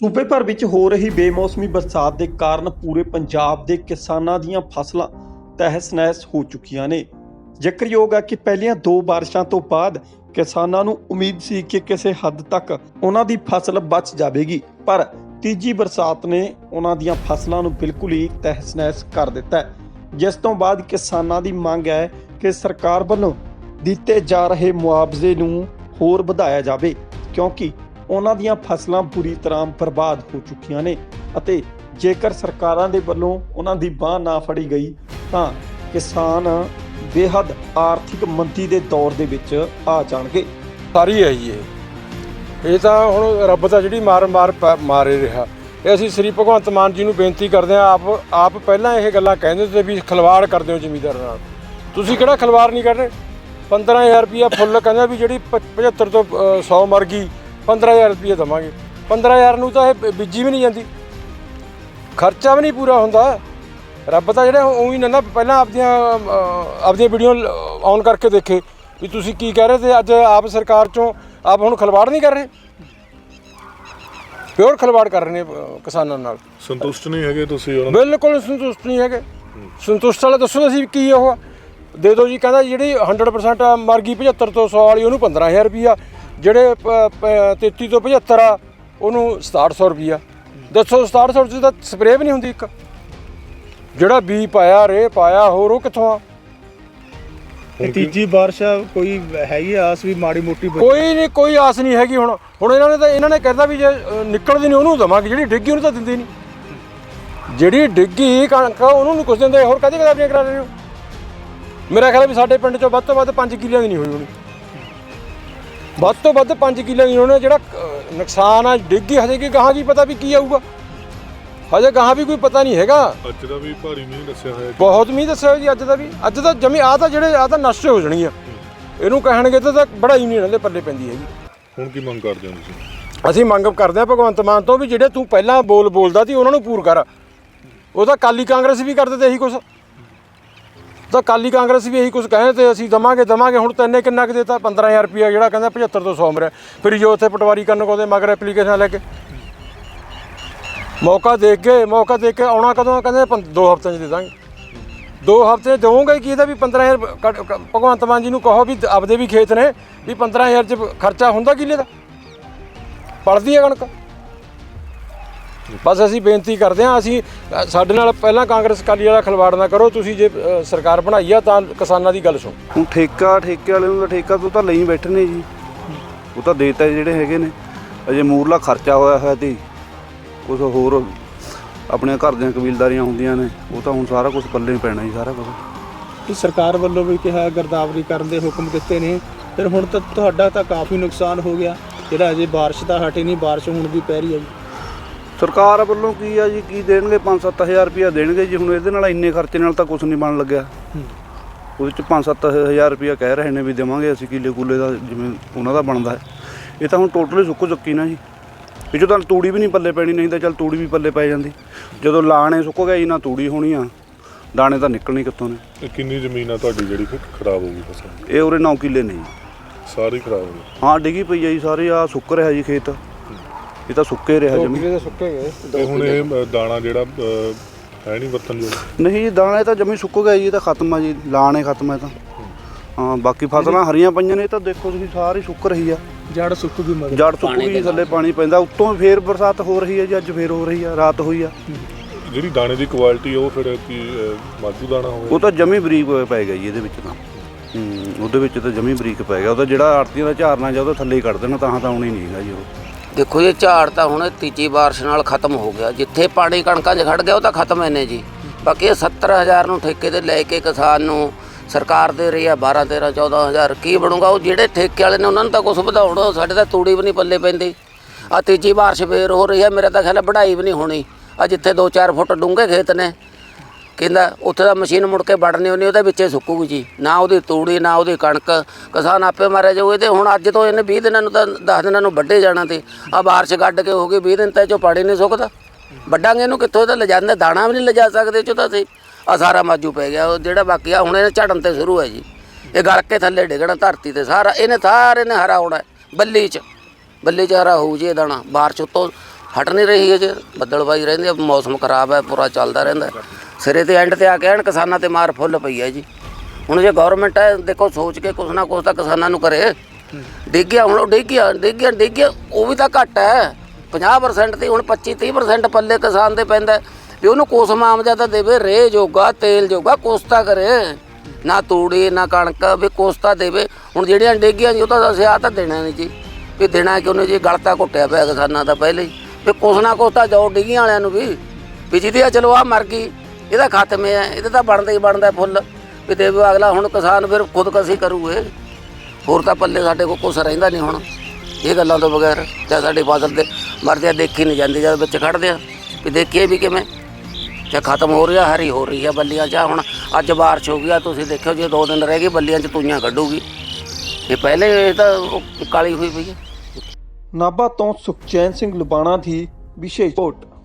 ਸੂਬੇ ਭਰ ਵਿੱਚ ਹੋ ਰਹੀ ਬੇਮੌਸਮੀ ਬਰਸਾਤ ਦੇ ਕਾਰਨ ਪੂਰੇ ਪੰਜਾਬ ਦੇ ਕਿਸਾਨਾਂ ਦੀਆਂ ਫਸਲਾਂ ਤਹਿਸ-ਨਹਿਸ ਹੋ ਚੁੱਕੀਆਂ ਨੇ। ਜ਼ਿਕਰਯੋਗ ਹੈ ਕਿ ਪਹਿਲੀਆਂ ਦੋ ਬਾਰਿਸ਼ਾਂ ਤੋਂ ਬਾਅਦ ਕਿਸਾਨਾਂ ਨੂੰ ਉਮੀਦ ਸੀ ਕਿ ਕਿਸੇ ਹੱਦ ਤੱਕ ਉਹਨਾਂ ਦੀ ਫਸਲ ਬਚ ਜਾਵੇਗੀ, ਪਰ ਤੀਜੀ ਬਰਸਾਤ ਨੇ ਉਹਨਾਂ ਦੀਆਂ ਫਸਲਾਂ ਨੂੰ ਬਿਲਕੁਲ ਹੀ ਤਹਿਸ-ਨਹਿਸ ਕਰ ਦਿੱਤਾ ਜਿਸ ਤੋਂ ਬਾਅਦ ਕਿਸਾਨਾਂ ਦੀ ਮੰਗ ਹੈ ਕਿ ਸਰਕਾਰ ਵੱਲੋਂ ਦਿੱਤੇ ਜਾ ਰਹੇ ਮੁਆਵਜ਼ੇ ਨੂੰ ਹੋਰ ਵਧਾਇਆ ਜਾਵੇ, ਕਿਉਂਕਿ ਉਹਨਾਂ ਦੀਆਂ ਫਸਲਾਂ ਬੁਰੀ ਤਰ੍ਹਾਂ ਬਰਬਾਦ ਹੋ ਚੁੱਕੀਆਂ ਨੇ ਅਤੇ ਜੇਕਰ ਸਰਕਾਰਾਂ ਦੇ ਵੱਲੋਂ ਉਹਨਾਂ ਦੀ ਬਾਹ ਨਾ ਫੜੀ ਗਈ ਤਾਂ ਕਿਸਾਨ ਬੇਹੱਦ ਆਰਥਿਕ ਮੰਦੀ ਦੇ ਦੌਰ ਦੇ ਵਿੱਚ ਆ ਜਾਣਗੇ। ਸਾਰੀ ਹੈ ਜੀ ਇਹ ਇਹ ਤਾਂ ਹੁਣ ਰੱਬ ਦਾ ਜਿਹੜੀ ਮਾਰ ਮਾਰ ਪ- ਮਾਰੇ ਰਿਹਾ। ਇਹ ਅਸੀਂ ਸ੍ਰੀ ਭਗਵੰਤ ਮਾਨ ਜੀ ਨੂੰ ਬੇਨਤੀ ਕਰਦੇ ਹਾਂ ਆਪ ਆਪ ਪਹਿਲਾਂ ਇਹ ਗੱਲਾਂ ਕਹਿੰਦੇ ਤੇ ਵੀ ਖਲਵਾੜ ਕਰਦੇ ਹੋ ਜ਼ਮੀਂਦਾਰ ਨਾਲ। ਤੁਸੀਂ ਕਿਹੜਾ ਖਲਵਾੜ ਨਹੀਂ ਕਰ ਰਹੇ? 15000 ਰੁਪਿਆ ਫੁੱਲ ਕਹਿੰਦਾ ਵੀ ਜਿਹੜੀ ਪ- 75 ਤੋਂ ਅ, 100 ਮਰ ਗਈ। 15000 ਰੁਪਿਆ ਦਵਾਂਗੇ। 15000 ਨੂੰ ਤਾਂ ਇਹ ਬੀਜੀ ਵੀ ਨਹੀਂ ਜਾਂਦੀ। ਖਰਚਾ ਵੀ ਨਹੀਂ ਪੂਰਾ ਹੁੰਦਾ। ਰੱਬ ਤਾਂ ਜਿਹੜੇ ਉਹੀ ਨਾ ਨਾ ਪਹਿਲਾਂ ਆਪਦੀਆਂ ਆਪਦੀਆਂ ਵੀਡੀਓ ਔਨ ਕਰਕੇ ਦੇਖੇ ਵੀ ਤੁਸੀਂ ਕੀ ਕਹਿ ਰਹੇ ਤੇ ਅੱਜ ਆਪ ਸਰਕਾਰ ਚੋਂ ਆਪ ਹੁਣ ਖਲਵਾੜ ਨਹੀਂ ਕਰ ਰਹੇ। ਪਿਓਰ ਖਲਵਾੜ ਕਰ ਰਹੇ ਨੇ ਕਿਸਾਨਾਂ ਨਾਲ। ਸੰਤੁਸ਼ਟ ਨਹੀਂ ਹੈਗੇ ਤੁਸੀਂ ਉਹਨਾਂ ਬਿਲਕੁਲ ਸੰਤੁਸ਼ਟ ਨਹੀਂ ਹੈਗੇ। ਸੰਤੁਸ਼ਟ ਵਾਲਾ ਦੱਸੋ ਅਸੀਂ ਕੀ ਉਹ? ਦੇ ਦਿਓ ਜੀ ਕਹਿੰਦਾ ਜਿਹੜੀ 100% ਮਰ ਗਈ 75 ਤੋਂ 100 ਵਾਲੀ ਉਹਨੂੰ 15000 ਰੁਪਿਆ ਜਿਹੜੇ ਪ- ਪ- 33 ਤੋਂ 75 ਆ ਉਹਨੂੰ 6700 ਰੁਪਿਆ ਦੱਸੋ 6700 ਚ ਤਾਂ ਸਪਰੇਅ ਵੀ ਨਹੀਂ ਹੁੰਦੀ ਇੱਕ। ਜਿਹੜਾ ਬੀ ਪਾਇਆ ਰੇ ਪਾਇਆ ਹੋਰ ਉਹ ਕਿੱਥੋਂ ਆ? ਤੇ ਤੀਜੀ ਬਾਰਿਸ਼ ਕੋਈ ਹੈਗੀ ਆਸ ਵੀ ਮਾੜੀ ਮੋਟੀ ਕੋਈ ਨਹੀਂ ਕੋਈ ਆਸ ਨਹੀਂ ਹੈਗੀ ਹੁਣ। ਹੁਣ ਇਹਨਾਂ ਨੇ ਤਾਂ ਇਹਨਾਂ ਨੇ ਕਹਿੰਦਾ ਵੀ ਜੇ ਨਿਕਲਦੀ ਨਹੀਂ ਉਹਨੂੰ ਦਵਾਂਗੇ ਜਿਹੜੀ ਡਿੱਗੀ ਉਹਨੂੰ ਤਾਂ ਦਿੰਦੇ ਨਹੀਂ। ਜਿਹੜੀ ਡਿੱਗੀ ਕਣਕ ਉਹਨੂੰ ਨਹੀਂ ਕੁਛ ਦਿੰਦੇ ਹੋਰ ਕਦੇ ਕਦਾਪੀਆਂ ਕਰਾ ਰਹੇ ਹੋ? ਮੇਰਾ ਖਿਆਲ ਵੀ ਸਾਡੇ ਪਿੰਡ ਚੋਂ ਵੱਧ ਤੋਂ ਵੱਧ 5 ਕਿੱਲਿਆਂ ਦੀ ਨਹੀਂ ਹੋਈ ਹੋਣੀ। ਵੱਧ ਤੋਂ ਵੱਧ 5 ਕਿੱਲਿਆਂ ਦੀ ਹੋਣੀ ਜਿਹੜਾ ਅ, ਨੁਕਸਾਨ ਆ ਡਿੱਗੀ ਹਜੇ ਕੀ ਗਾਹਾਂ ਕੀ ਪਤਾ ਵੀ ਕੀ ਆਊਗਾ। ਹਜੇ ਗਾਹਾਂ ਵੀ ਕੋਈ ਪਤਾ ਨਹੀਂ ਹੈਗਾ। ਅੱਜ ਦਾ ਵੀ ਭਾਰੀ ਮੀਂਹ ਦੱਸਿਆ ਹੋਇਆ ਬਹੁਤ ਮੀਂਹ ਦੱਸਿਆ ਜੀ ਅੱਜ ਦਾ ਵੀ। ਅੱਜ ਦਾ ਜਮੀ ਆ ਤਾਂ ਜਿਹੜੇ ਆ ਤਾਂ ਨਸ਼ਟ ਹੋ ਜਾਣੀ ਆ। ਇਹਨੂੰ ਕਹਿਣਗੇ ਤਾਂ ਤਾਂ ਬੜਾਈ ਨਹੀਂ ਇਹਨਾਂ ਦੇ ਪੱਲੇ ਪੈਂਦੀ ਹੈਗੀ। ਹੁਣ ਕੀ ਮੰਗ ਕਰਦੇ ਹੋ ਤੁਸੀਂ? ਅਸੀਂ ਮੰਗ ਕਰਦੇ ਹਾਂ ਭਗਵੰਤ ਮਾਨ ਤੋਂ ਵੀ ਜਿਹੜੇ ਤੂੰ ਪਹਿਲਾਂ ਬੋਲ ਬੋਲਦਾ ਸੀ ਉਹਨਾਂ ਨੂੰ ਪੂਰ ਕਰ। ਉਹ ਤਾਂ ਕਾਲੀ ਕਾਂਗਰਸ ਵੀ ਕਰਦੇ ਤੇ ਇਹੀ ਕੁਛ। ਤਾਂ ਕਾਲੀ ਕਾਂਗਰਸ ਵੀ ਇਹੀ ਕੁਝ ਕਹਿੰਦੇ ਤੇ ਅਸੀਂ ਦਵਾਂਗੇ ਦਵਾਂਗੇ। ਹੁਣ ਤੈਨੇ ਕਿੰਨਾ ਕੁ ਦਿੱਤਾ? 15000 ਰੁਪਇਆ ਜਿਹੜਾ ਕਹਿੰਦਾ 75 ਤੋਂ 100 ਮਰਿਆ ਫਿਰ ਜੋ ਉੱਥੇ ਪਟਵਾਰੀ ਕਰਨ ਕੋਦੇ ਮਗਰ ਐਪਲੀਕੇਸ਼ਨ ਲੈ ਕੇ। ਮੌਕਾ ਦੇਖ ਕੇ, ਮੌਕਾ ਦੇਖ ਕੇ ਆਉਣਾ ਕਦੋਂ ਆ? ਕਹਿੰਦੇ ਪੰ- ਦੋ ਹਫ਼ਤਿਆਂ 'ਚ ਦੇ ਦਾਂਗੇ। ਦੋ ਹਫ਼ਤੇ ਦੇਵੋਗੇ ਕਿ ਇਹਦਾ ਵੀ? 15000 ਕੱਢ- ਕ- ਭਗਵੰਤ ਮਾਨ ਜੀ ਨੂੰ ਕਹੋ ਵੀ ਆਪਦੇ ਵੀ ਖੇਤ ਨੇ, ਵੀ 15000 ਚ ਖਰਚਾ ਹੁੰਦਾ ਕਿੱਲੇ ਦਾ? ਪੜਦੀ ਹੈ ਕਣਕ? ਬਸ ਅਸੀਂ ਬੇਨਤੀ ਕਰਦੇ ਹਾਂ ਅਸੀਂ ਅ, ਸਾਡੇ ਨਾਲ ਪਹਿਲਾਂ ਕਾਂਗਰਸ ਅਕਾਲੀ ਵਾਲਾ ਖਲਵਾੜ ਨਾ ਕਰੋ ਤੁਸੀਂ ਜੇ ਅ, ਸਰਕਾਰ ਬਣਾਈ ਆ ਤਾਂ ਕਿਸਾਨਾਂ ਦੀ ਗੱਲ ਸੁਣੋ। ਹੁਣ ਠੇਕਾ ਠੇਕੇ ਵਾਲੇ ਨੂੰ ਤਾਂ ਠੇਕਾ ਤੋਂ ਤਾਂ ਲਈ ਬੈਠੇ ਨੇ ਜੀ। ਉਹ ਤਾਂ ਦੇਤਾ ਜਿਹੜੇ ਹੈਗੇ ਨੇ। ਅਜੇ ਮੂਰਲਾ ਖਰਚਾ ਹੋਇਆ ਹੋਇਆ ਤੇ ਕੁਝ ਹੋਰ ਆਪਣੇ ਘਰ ਦੀਆਂ ਕਬੀਲਦਾਰੀਆਂ ਹੁੰਦੀਆਂ ਨੇ ਉਹ ਤਾਂ ਹੁਣ ਸਾਰਾ ਕੁਝ ਪੱਲੇ ਹੀ ਪੈਣਾ ਜੀ ਸਾਰਾ ਕੁਝ ਕਿ ਸਰਕਾਰ ਵੱਲੋਂ ਵੀ ਕਿਹਾ ਗਰਦਾਵਰੀ ਕਰਨ ਦੇ ਹੁਕਮ ਦਿੱਤੇ ਨੇ ਫਿਰ ਹੁਣ ਤਾਂ ਤੁਹਾਡਾ ਤਾਂ ਕਾਫੀ ਨੁਕਸਾਨ ਹੋ ਗਿਆ ਜਿਹੜਾ ਅਜੇ ਬਾਰਿਸ਼ ਤਾਂ ਹਟੇ ਨਹੀਂ ਬਾਰਿਸ਼ ਹੁਣ ਵੀ ਪੈ ਰਹੀ ਹੈ ਜੀ। ਸਰਕਾਰ ਵੱਲੋਂ ਕੀ ਆ ਜੀ ਕੀ ਦੇਣਗੇ? 5-7000 ਰੁਪਇਆ ਦੇਣਗੇ ਜੀ। ਹੁਣ ਇਹਦੇ ਨਾਲ ਇੰਨੇ ਖਰਚੇ ਨਾਲ ਤਾਂ ਕੁਝ ਨਹੀਂ ਬਣਨ ਲੱਗਿਆ। ਉਹਦੇ ਚ 5-7000 ਰੁਪਇਆ ਕਹਿ ਰਹੇ ਨੇ ਵੀ ਦੇਵਾਂਗੇ ਅਸੀਂ ਕਿੱਲੇ ਕੁੱਲੇ ਦਾ ਜਿਵੇਂ ਉਹਨਾਂ ਦਾ ਬਣਦਾ ਹੈ। ਇਹ ਤਾਂ ਹੁਣ ਟੋਟਲੀ ਸੁੱਕ ਚੁੱਕੀ ਨਾ ਜੀ। ਇਹ 'ਚੋਂ ਤਾਂ ਤੂੜੀ ਵੀ ਨਹੀਂ ਪੱਲੇ ਪੈਣੀ ਨਹੀਂ ਤਾਂ ਚੱਲ ਤੂੜੀ ਵੀ ਪੱਲੇ ਪੈ ਜਾਂਦੀ। ਜਦੋਂ ਲਾਣੇ ਸੁੱਕ ਗਏ ਜੀ ਨਾ ਤੂੜੀ ਹੋਣੀ ਆ ਦਾਣੇ ਤਾਂ ਨਿਕਲਣੀ ਕਿੱਥੋਂ ਨੇ? ਇਹ ਕਿੰਨੀ ਜ਼ਮੀਨ ਆ ਤੁਹਾਡੀ ਜਿਹੜੀ ਫਿਰ ਖਰਾਬ ਹੋ ਗਈ ਫਸਲ? ਇਹ ਉਰੇ 9 ਕਿੱਲੇ ਨੇ ਜੀ। ਸਾਰੀ ਖਰਾਬ ਹੋ ਗਈ। ਹਾਂ ਡਿੱਗੀ ਪਈ ਆ ਜੀ ਸਾਰੇ ਆ ਸੁੱਕ ਰਿਹਾ ਜੀ ਖੇਤ। ਇਹ ਤਾਂ ਸੁੱਕੇ ਰਿਹਾ ਜਮੀ ਦੇ ਸੁੱਕੇ ਗਏ। ਤੇ ਹੁਣ ਇਹ ਅ, ਦਾਣਾ ਜਿਹੜਾ ਅ, ਹੈ ਨਹੀਂ ਵਰਤਨ ਜੋ ਨਹੀਂ ਦਾਣੇ ਤਾਂ ਜਮੀ ਸੁੱਕ ਗਿਆ ਜੀ ਇਹ ਤਾਂ ਖਤਮ ਆ ਜੀ ਲਾਣੇ ਖਤਮ ਹੈ ਤਾਂ। ਹਾਂ ਬਾਕੀ ਫਸਲਾਂ ਹਰੀਆਂ ਪਈਆਂ ਨੇ ਇਹ ਤਾਂ ਦੇਖੋ ਤੁਸੀਂ ਸਾਰੀ ਸੁੱਕ ਰਹੀ ਆ। ਜੜ ਸੁੱਕ ਗਈ ਮਗਰ। ਜੜ ਸੁੱਕ ਗਈ ਥੱਲੇ ਪਾਣੀ ਪੈਂਦਾ ਉੱਤੋਂ ਫੇਰ ਬਰਸਾਤ ਹੋ ਰਹੀ ਹੈ ਜੀ ਅੱਜ ਫੇਰ ਹੋ ਰਹੀ ਆ ਰਾਤ ਹੋਈ ਆ। ਜਿਹੜੀ ਦਾਣੇ ਦੀ ਕੁਆਲਿਟੀ ਉਹ ਫਿਰ ਕੀ ਅ, ਮਾਝੂ ਦਾਣਾ ਹੋਵੇ? ਉਹ ਤਾਂ ਜਮੀ ਬਰੀਕ ਹੋਇਆ ਪੈ ਗਿਆ ਜੀ ਇਹਦੇ ਵਿੱਚ ਤਾਂ। ਹੂੰ ਉਹਦੇ ਵਿੱਚ ਤਾਂ ਜਮੀ ਬਰੀਕ ਪੈ ਗਿਆ ਉਹਦਾ ਜਿਹੜਾ ਆੜਤੀਆਂ ਦਾ ਝਾਰਨਾ ਜਾਂ ਉਹਦੇ ਥੱਲੇ ਹੀ ਕੱਢ ਦੇਣਾ ਤਾਂ ਤਾਂ ਆਉਣੀ ਨਹੀਂ ਹੈਗਾ ਜੀ ਉਹ। ਦੇਖੋ ਇਹ ਝਾੜ ਤਾਂ ਹੁਣ ਤੀਜੀ ਬਾਰਿਸ਼ ਨਾਲ ਖਤਮ ਹੋ ਗਿਆ। ਜਿੱਥੇ ਪਾਣੀ ਕਣਕਾਂ 'ਚ ਖੜ ਗਿਆ, ਉਹ ਤਾਂ ਖਤਮ ਹੈ ਨੇ ਜੀ। ਬਾਕੀ ਇਹ 70000 ਨੂੰ ਠੇਕੇ ਤੇ ਲੈ ਕੇ ਕਿਸਾਨ ਨੂੰ ਸਰਕਾਰ ਦੇ ਰਹੀ ਆ 12 13 14000 ਕੀ ਬਣੂਗਾ? ਉਹ ਜਿਹੜੇ ਠੇਕੇ ਵਾਲੇ ਨੇ, ਉਹਨਾਂ ਨੂੰ ਤਾਂ ਕੁਝ ਵਧਾਉਣਾ, ਸਾਡੇ ਤਾਂ ਤੂੜੀ ਵੀ ਨਹੀਂ ਪੱਲੇ ਪੈਂਦੀ। ਆ ਤੀਜੀ ਬਾਰਿਸ਼ ਫੇਰ ਹੋ ਰਹੀ ਹੈ ਮੇਰਾ ਤਾਂ ਖਿਆਲ ਹੈ ਵਢਾਈ ਵੀ ਨਹੀਂ ਹੋਣੀ। ਆ ਜਿੱਥੇ 2-4 ਫੁੱਟ ਡੂੰਘੇ ਖੇਤ ਨੇ ਕਹਿੰਦਾ ਉੱਥੇ ਦਾ ਮਸ਼ੀਨ ਮੁੜ ਕੇ ਵੜਨੀ ਉਹਨੇ, ਉਹਦੇ ਵਿੱਚੇ ਸੁੱਕੂਗੀ ਜੀ। ਨਾ ਉਹਦੀ ਤੂੜੀ, ਨਾ ਉਹਦੀ ਕਣਕ। ਕਿਸਾਨ ਆਪੇ ਮਾਰਿਆ ਜਾਊ। ਇਹਦੇ ਹੁਣ ਅੱਜ ਤੋਂ ਇਹਨੇ 20 ਦਿਨਾਂ ਨੂੰ ਤਾਂ 10 ਦਿਨਾਂ ਨੂੰ ਵੱਢੇ ਜਾਣਾ ਤੇ। ਆ ਬਾਰਿਸ਼ ਕੱਢ ਕੇ ਹੋ ਗਈ 20 ਦਿਨ ਤਾਂ ਇਹ ਚੋਂ ਪਾਣੀ ਨਹੀਂ ਸੁੱਕਦਾ। ਵੱਡਾਂਗੇ ਇਹਨੂੰ ਕਿੱਥੋਂ? ਤਾਂ ਲਿਜਾਂਦੇ, ਦਾਣਾ ਵੀ ਨਹੀਂ ਲਿਜਾ ਸਕਦੇ ਇਹ ਚੋਂ ਤਾਂ ਅਸੀਂ। ਆ ਸਾਰਾ ਮਾਜੂ ਪੈ ਗਿਆ। ਉਹ ਜਿਹੜਾ ਬਾਕੀ ਆ, ਹੁਣ ਇਹਨੇ ਝੜਨ ਤੇ ਸ਼ੁਰੂ ਹੈ ਜੀ। ਇਹ ਗਲ ਕੇ ਥੱਲੇ ਡਿੱਗਣਾ ਧਰਤੀ ਤੇ। ਸਾਰਾ, ਇਹਨੇ ਸਾਰੇ ਨੇ ਹਰਾ ਹੋਣਾ ਬੱਲੀ 'ਚ। ਬੱਲੀ 'ਚ ਹਰਾ ਹੋਊ ਜੀ ਇਹ ਦਾਣਾ। ਬਾਰਿਸ਼ ਉੱਤੋਂ ਹਟ ਨਹੀਂ ਰਹੀ ਹੈ ਜੇ ਬੱਦਲਬਾਈ ਰਹਿੰਦੀ ਹੈ ਮੌਸਮ ਖਰਾਬ ਹੈ, ਪੂਰਾ ਚੱਲਦਾ ਰਹਿੰਦਾ ਸਿਰੇ ਤੇ ਐਂਡ ਤੇ ਆ ਕੇ ਐਨ ਕਿਸਾਨਾਂ ਤੇ ਮਾਰ ਫੁੱਲ ਪਈ ਹੈ ਜੀ। ਹੁਣ ਜੇ ਗਵਰਨਮੈਂਟ ਹੈ ਦੇਖੋ ਸੋਚ ਕੇ ਕੁਛ ਨਾ ਕੁਛ ਤਾਂ ਕਿਸਾਨਾਂ ਨੂੰ ਕਰੇ। ਡਿੱਗਿਆ ਹੁਣ ਉਹ ਡਿੱਗਿਆ ਡਿੱਗਿਆ ਡਿੱਗਿਆ ਉਹ ਵੀ ਤਾਂ ਘੱਟ ਹੈ 50% ਤੇ ਹੁਣ 25 30% ਪੱਲੇ ਕਿਸਾਨ ਦੇ ਪੈਂਦਾ। ਵੀ ਉਹਨੂੰ ਕੁਛ ਮਾਮਜਾ ਤਾਂ ਦੇਵੇ ਰੇ ਜੋਗਾ, ਤੇਲ ਜੋਗਾ ਕੋਸਤਾ ਕਰੇ। ਨਾ ਤੂੜੀ, ਨਾ ਕਣਕ, ਵੀ ਕੋਸਤਾ ਦੇਵੇ। ਹੁਣ ਜਿਹੜੀਆਂ ਡਿੱਗੀਆਂ ਜੀ, ਉਹ ਤਾਂ ਅਸੀਂ ਆ ਤਾਂ ਦੇਣਾ ਨਹੀਂ ਜੀ। ਵੀ ਦੇਣਾ ਕਿ ਨਹੀਂ ਜੀ, ਗਲਤਾ ਘੁੱਟਿਆ ਪਿਆ ਕਿਸਾਨਾਂ ਦਾ ਪਹਿਲੇ ਹੀ। ਵੀ ਕੁਛ ਨਾ ਕੁਛ ਤਾਂ ਜਾਓ ਡਿੱਗੀਆਂ ਵਾਲਿਆਂ ਨੂੰ ਵੀ। ਵੀ ਜਿਹਦੀ ਆ ਚਲੋ ਆ ਮਰ ਗਈ ਇਹਦਾ ਖਾਤਮੇ ਹੈ, ਇਹਦਾ ਤਾਂ ਬਣਦਾ ਹੀ ਬਣਦਾ ਫੁੱਲ। ਵੀ ਦੇਵੇ ਅਗਲਾ ਹੁਣ ਕਿਸਾਨ ਫਿਰ ਖੁਦਕਸ਼ੀ ਕਰੂਗੇ ਹੋਰ ਤਾਂ ਪੱਲੇ ਸਾਡੇ ਕੋਲ ਕੁਛ ਰਹਿੰਦਾ ਨਹੀਂ ਹੁਣ। ਇਹ ਗੱਲਾਂ ਤੋਂ ਬਗੈਰ ਚਾਹੇ ਸਾਡੀ ਫਸਲ ਤੇ ਮਰਦੇ ਆ, ਦੇਖੀ ਨਹੀਂ ਜਾਂਦੀ, ਜਦ ਵਿੱਚ ਖੜਦੇ ਆ। ਵੀ ਦੇਖੀਏ ਵੀ ਕਿਵੇਂ। ਤੇ ਖਤਮ ਹੋ ਰਿਹਾ ਹਰੀ ਹੋ ਰਹੀ ਹੈ ਬੱਲੀਆਂ ਚ ਹੁਣ ਅੱਜ ਬਾਰਿਸ਼ ਹੋ ਗਈ ਆ, ਤੁਸੀਂ ਦੇਖਿਓ ਜੇ ਦੋ ਦਿਨ ਰਹਿ ਗਏ, ਬੱਲੀਆਂ ਚ ਤੂਈਆਂ ਕੱਢੂਗੀ। ਇਹ ਪਹਿਲੇ ਇਹ ਤਾਂ ਉਹ ਕਾਲੀ ਹੋਈ ਪਈ ਹੈ ਨਾਭਾ ਤੋਂ ਸੁਖਚੈਨ ਸਿੰਘ ਲੁਬਾਣਾ ਦੀ ਵਿਸ਼ੇਸ਼ ਰਿਪੋਰਟ।